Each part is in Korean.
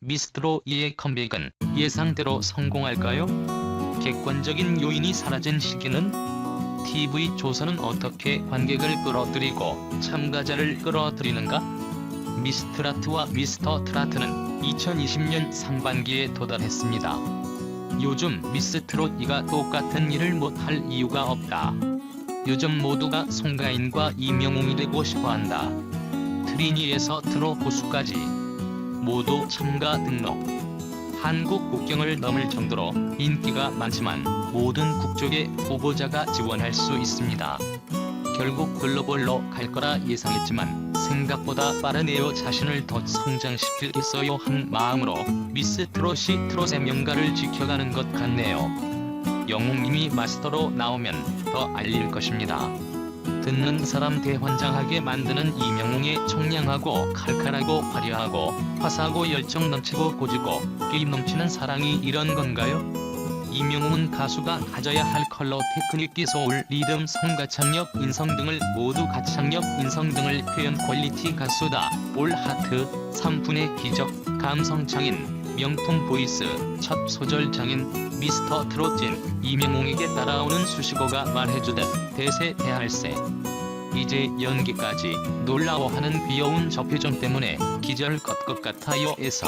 미스트로 이의 컴백은 예상대로 성공할까요? 객관적인 요인이 사라진 시기는 TV 조선은 어떻게 관객을 끌어들이고 참가자를 끌어들이는가? 미스트라트와 미스터 트라트는 2020년 상반기에 도달했습니다. 요즘 미스트롯 이가 똑같은 일을 못할 이유가 없다. 요즘 모두가 송가인과 이명웅이 되고 싶어한다. 트리니에서 트로 고수까지 모두 참가 등록. 한국 국경을 넘을 정도로 인기가 많지만 모든 국적의 후보자가 지원할 수 있습니다. 결국 글로벌로 갈 거라 예상했지만 생각보다 빠르네요 자신을 더 성장시키겠어요 한 마음으로 미스 트롯이 트롯의 명가를 지켜가는 것 같네요. 영웅님이 마스터로 나오면 더 알릴 것입니다. 듣는 사람 대환장하게 만드는 이명웅의 청량하고 칼칼하고 화려하고 화사하고 열정 넘치고 고지고 게임 넘치는 사랑이 이런 건가요? 이명웅은 가수가 가져야 할 컬러 테크닉 기소울 리듬 성가창력 인성 등을 모두 가창력 인성 등을 표현 퀄리티 가수다 올 하트 3분의 기적 감성창인 명품 보이스 첫 소절 장인 미스터 트롯진 이명웅에게 따라오는 수식어가 말해주듯 대세 대할세. 이제 연기까지 놀라워하는 귀여운 저 표정 때문에 기절 것 것 같아요 에서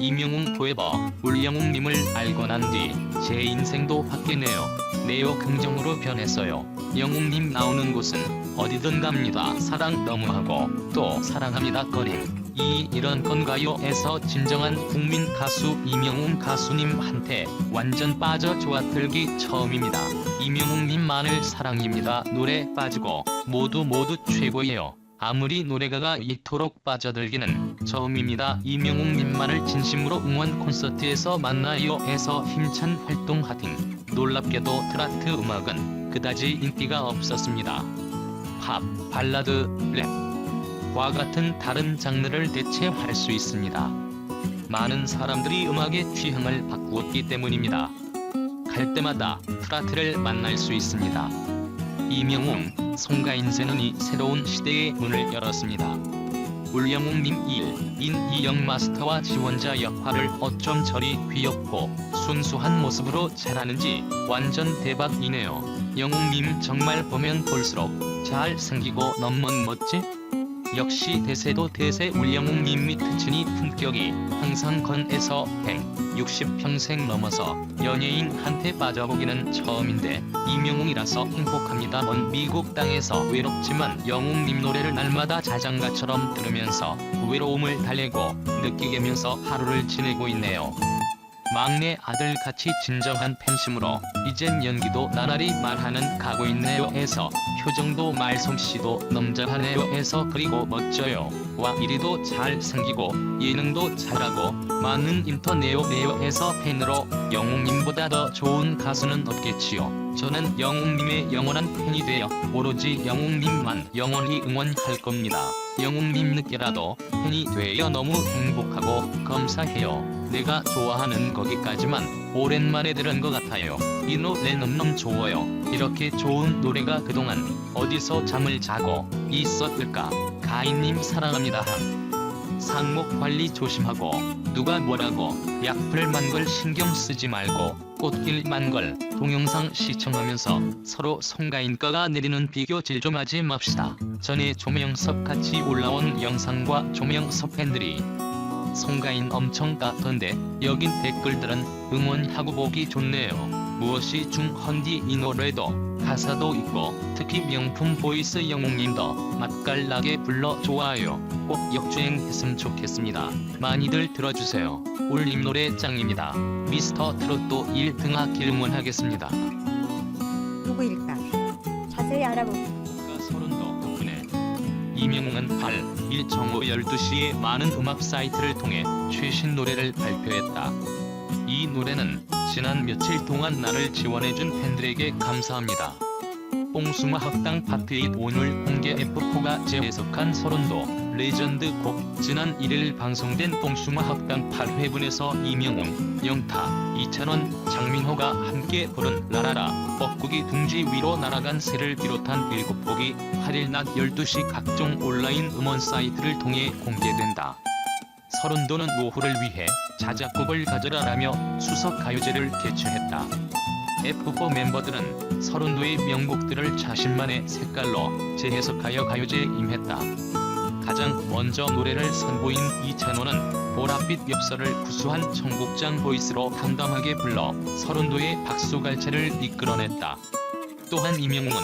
이명웅 포에버 울영웅님을 알고 난 뒤 제 인생도 바뀌네요. 네오 긍정으로 변했어요. 영웅님 나오는 곳은 어디든 갑니다. 사랑 너무하고 또 사랑합니다 거림. 이 이런 건가요? 에서 진정한 국민 가수 이명웅 가수님한테 완전 빠져 좋아들기 처음입니다. 이명웅님만을 사랑입니다. 노래 빠지고 모두 모두 최고예요. 아무리 노래가가 이토록 빠져들기는 처음입니다. 이명웅님만을 진심으로 응원 콘서트에서 만나요 에서 힘찬 활동 하팅. 놀랍게도 트라트 음악은 그다지 인기가 없었습니다. 팝, 발라드, 랩과 같은 다른 장르를 대체할 수 있습니다. 많은 사람들이 음악의 취향을 바꾸었기 때문입니다. 갈 때마다 트라트를 만날 수 있습니다. 이명웅, 송가인세는이 새로운 시대의 문을 열었습니다. 울영웅님 1, 인 이영 마스터와 지원자 역할을 어쩜 저리 귀엽고 순수한 모습으로 잘하는지 완전 대박이네요. 영웅님 정말 보면 볼수록 잘생기고 너무 멋지? 역시 대세도 대세 울영웅님이 트친이 품격이 항상 건에서 160평생 넘어서 연예인한테 빠져보기는 처음인데 이명웅이라서 행복합니다. 먼 미국 땅에서 외롭지만 영웅님 노래를 날마다 자장가처럼 들으면서 외로움을 달래고 느끼게면서 하루를 지내고 있네요. 막내 아들 같이 진정한 팬심으로 이젠 연기도 나날이 말하는 가고 있네요 해서 표정도 말솜씨도 넘자하네요 해서 그리고 멋져요. 와 이리도 잘생기고 예능도 잘하고 많은 해서 팬으로 영웅님보다 더 좋은 가수는 없겠지요. 저는 영웅님의 영원한 팬이 되어 오로지 영웅님만 영원히 응원할 겁니다. 영웅님 늦게라도 팬이 되어 너무 행복하고 감사해요 내가 좋아하는 거기까지만 오랜만에 들은 것 같아요. 이 노래 너무 좋아요. 이렇게 좋은 노래가 그동안 어디서 잠을 자고 있었을까? 가인님 사랑합니다. 함. 상목 관리 조심하고 누가 뭐라고 약불 만 걸 신경 쓰지 말고 꽃길 만 걸 동영상 시청하면서 서로 송가인가가 내리는 비교 질 좀 하지 맙시다. 전에 조명섭 같이 올라온 영상과 조명섭 팬들이 송가인 엄청 깠던데 여긴 댓글들은 응원하고 보기 좋네요. 무엇이 중헌디 이 노래도 가사도 있고 특히 명품 보이스 영웅님도 맛깔나게 불러 좋아요. 꼭 역주행했으면 좋겠습니다. 많이들 들어주세요. 울림 노래 짱입니다. 미스터 트롯도 1등하길 응원하겠습니다. 누구일까? 자세히 덕분에 이명웅은 8, 1 정 오 12시에 많은 음악 사이트를 통해 최신 노래를 발표했다. 이 노래는 지난 며칠 동안 나를 지원해준 팬들에게 감사합니다. 뽕숭아 학당 파트의 오늘 공개 F4가 재해석한 서른도 레전드 곡 지난 1일 방송된 뽕숭아 학당 8회분에서 이명웅, 영타, 이찬원, 장민호가 함께 부른 라라라 뻐꾸기 둥지 위로 날아간 새를 비롯한 7곡이 8일 낮 12시 각종 온라인 음원 사이트를 통해 공개된다. 서른도는 노후를 위해 자작곡을 가져라라며 수석 가요제를 개최했다. F4 멤버들은 서른도의 명곡들을 자신만의 색깔로 재해석하여 가요제에 임했다. 가장 먼저 노래를 선보인 이찬호는 보랏빛 엽서를 구수한 청국장 보이스로 담담하게 불러 서른도의 박수갈채를 이끌어냈다. 또한 이명웅은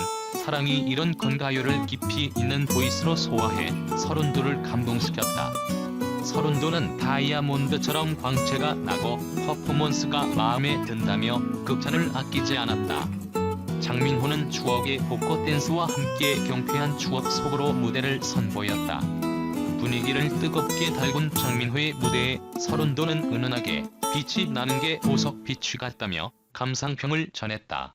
사랑이 이런 건가요를 깊이 있는 보이스로 소화해 서른도를 감동시켰다. 서른도는 다이아몬드처럼 광채가 나고 퍼포먼스가 마음에 든다며 극찬을 아끼지 않았다. 장민호는 추억의 복고 댄스와 함께 경쾌한 추억 속으로 무대를 선보였다. 분위기를 뜨겁게 달군 장민호의 무대에 서른도는 은은하게 빛이 나는 게 보석 빛이 같다며 감상평을 전했다.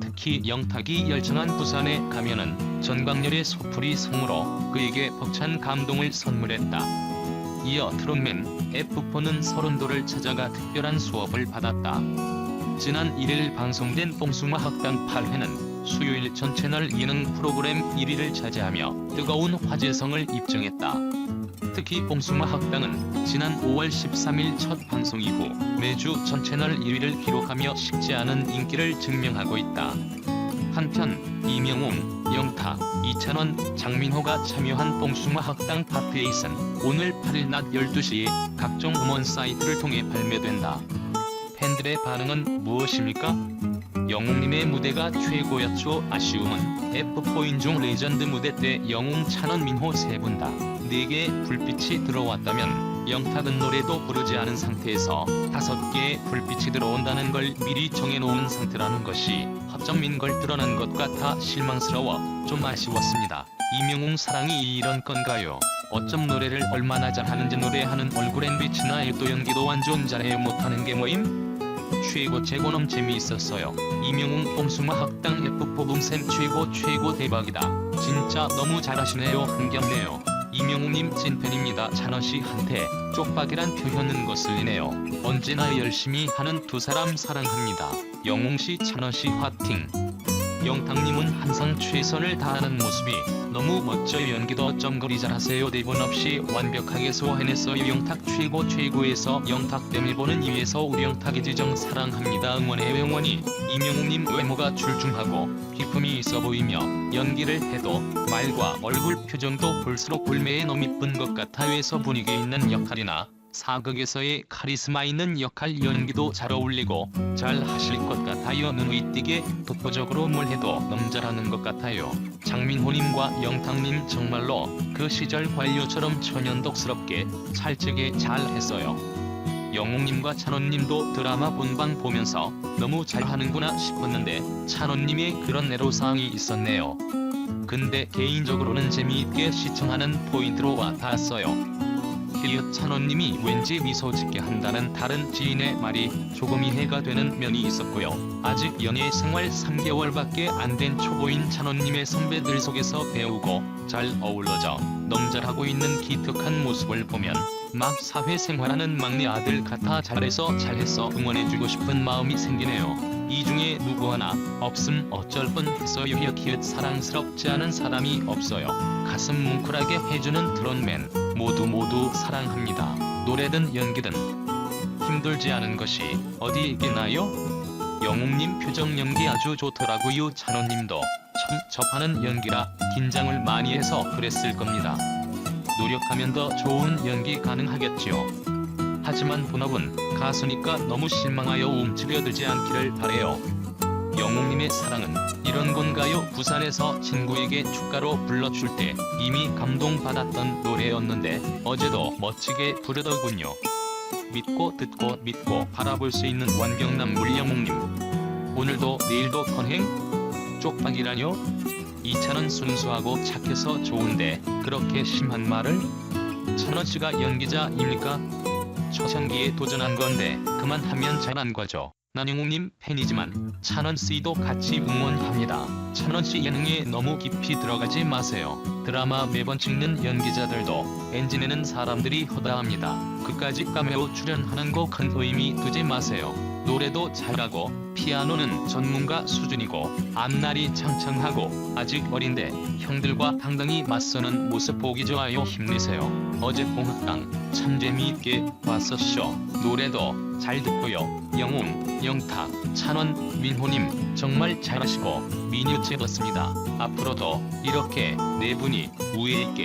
특히 영탁이 열창한 부산에 가면은 전광렬의 소풀이 성으로 그에게 벅찬 감동을 선물했다. 이어 트롯맨 F4는 서른도를 찾아가 특별한 수업을 받았다. 지난 1일 방송된 뽕숭아 학당 8회는 수요일 전 채널 예능 프로그램 1위를 차지하며 뜨거운 화제성을 입증했다. 특히 뽕숭아 학당은 지난 5월 13일 첫 방송 이후 매주 전 채널 1위를 기록하며 식지 않은 인기를 증명하고 있다. 한편 이명웅, 영탁, 이찬원, 장민호가 참여한 뽕숭아 학당 파트에이스는 오늘 8일 낮 12시에 각종 음원 사이트를 통해 발매된다. 팬들의 반응은 무엇입니까? 영웅님의 무대가 최고였죠. 아쉬움은 F4인 중 레전드 무대 때 영웅, 찬원, 민호 세 분다 4개의 불빛이 들어왔다면 영탁은 노래도 부르지 않은 상태에서 5개의 불빛이 들어온다는 걸 미리 정해놓은 상태라는 것이 허점인 걸 드러난 것 같아 실망스러워 좀 아쉬웠습니다. 이명웅 사랑이 이런 건가요? 어쩜 노래를 얼마나 잘하는지 노래하는 얼굴엔 빛이나 또 연기도 완전 잘해요 못하는 게 뭐임? 최고 최고놈 재미있었어요. 이명웅 뽕숭아 학당 F4 붐쌤 최고 최고 대박이다. 진짜 너무 잘하시네요 흥겹네요. 이명웅님 찐팬입니다. 찬원씨한테 쪽박이란 표현은 거슬리네요. 언제나 열심히 하는 두 사람 사랑합니다. 영웅씨 찬원씨 화팅. 영탁님은 항상 최선을 다하는 모습이 너무 멋져요. 연기도 어쩜 잘하세요. 대본 없이 완벽하게 소화해냈어요. 영탁 최고 최고에서 영탁 땜을 보는 이유에서 우리 영탁의 지정 사랑합니다. 응원해요. 영원히 이명웅님 외모가 출중하고 기품이 있어 보이며 연기를 해도 말과 얼굴 표정도 볼수록 볼매에 너무 이쁜 것 같아요 에서 분위기 있는 역할이나 사극에서의 카리스마 있는 역할 연기도 잘 어울리고 잘 하실 것 같아요. 눈이 띄게 독보적으로 뭘 해도 너무 잘하는 것 같아요. 장민호님과 영탁님 정말로 그 시절 관료처럼 천연덕스럽게 찰지게 잘 했어요. 영웅님과 찬원님도 드라마 본방 보면서 너무 잘하는구나 싶었는데 찬원님의 그런 애로사항이 있었네요. 근데 개인적으로는 재미있게 시청하는 포인트로 와닿았어요. 히읗 찬원님이 왠지 미소 짓게 한다는 다른 지인의 말이 조금 이해가 되는 면이 있었고요. 아직 연예 생활 3개월밖에 안 된 초보인 찬원님의 선배들 속에서 배우고 잘 어울러져 너무 잘하고 있는 기특한 모습을 보면 막 사회생활하는 막내 아들 같아 잘해서 잘했어 응원해주고 싶은 마음이 생기네요. 이 중에 누구 하나 없음 어쩔 뻔했어요. 히읗 사랑스럽지 않은 사람이 없어요. 가슴 뭉클하게 해주는 드론맨 모두 모두 사랑합니다. 노래든 연기든 힘들지 않은 것이 어디 있겠나요? 영웅님 표정 연기 아주 좋더라고요. 찬호님도 처음 접하는 연기라 긴장을 많이 해서 그랬을 겁니다. 노력하면 더 좋은 연기 가능하겠지요. 하지만 본업은 가수니까 너무 실망하여 움츠려들지 않기를 바래요. 영웅님의 사랑은 이런 건가요? 부산에서 친구에게 축가로 불러줄 때 이미 감동받았던 노래였는데 어제도 멋지게 부르더군요. 믿고 듣고 믿고 바라볼 수 있는 완벽남 물영웅님. 오늘도 내일도 건행? 쪽박이라뇨? 이차는 순수하고 착해서 좋은데 그렇게 심한 말을? 찬원씨가 연기자입니까? 초창기에 도전한 건데 그만하면 잘한 거죠. 난영웅님 팬이지만 찬원씨도 같이 응원합니다. 찬원씨 예능에 너무 깊이 들어가지 마세요. 드라마 매번 찍는 연기자들도 엔진에는 사람들이 허다합니다. 그까지 까메오 출연하는 거 큰 의미 두지 마세요. 노래도 잘하고 피아노는 전문가 수준이고 앞날이 창창하고 아직 어린데 형들과 당당히 맞서는 모습 보기 좋아요 힘내세요. 어제 공학당 참 재미있게 봤었쇼. 노래도 잘 듣고요. 영웅, 영탁, 찬원, 민호님 정말 잘하시고 미녀 찍었습니다. 앞으로도 이렇게 네 분이 우애 있게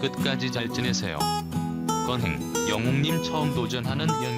끝까지 잘 지내세요. 건행, 영웅님 처음 도전하는 자연스레